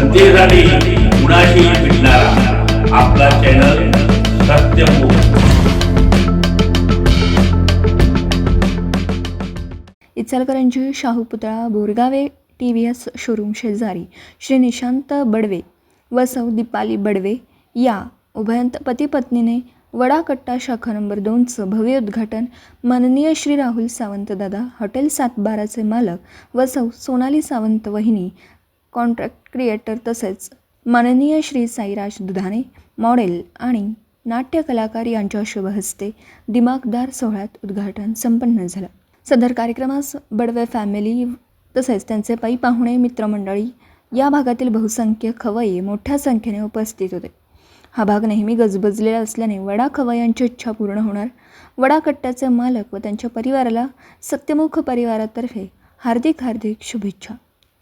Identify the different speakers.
Speaker 1: जनतेसाठी कुणाशी भेटणारा? आपला चॅनल
Speaker 2: इचलकरंजी शाहू पुतळा Borgave T V S showroom शेजारी श्री निशांत बडवे व सौ दीपाली बडवे या उभयंत पती पत्नीने वडाकट्टा शाखा नंबर दोनचं भव्य उद्घाटन माननीय श्री राहुल सावंतदादा हॉटेल सातबाराचे मालक व सौ सोनाली सावंत वहिनी कॉन्ट्रॅक्ट क्रिएटर तसेच माननीय श्री साईराज दुधाने मॉडेल आणि नाट्य कलाकार यांच्या शुभहस्ते दिमागदार सोहळ्यात उद्घाटन संपन्न झालं. सदर कार्यक्रमास बडवे फॅमिली तसेच त्यांचे पायी पाहुणे मित्रमंडळी या भागातील बहुसंख्य खवय्ये मोठ्या संख्येने उपस्थित होते. हा भाग नेहमी गजबजलेला असल्याने वडा खवय्यांची इच्छा पूर्ण होणार. वडाकट्ट्याचे मालक व त्यांच्या परिवाराला सत्यमुख परिवारातर्फे हार्दिक हार्दिक शुभेच्छा.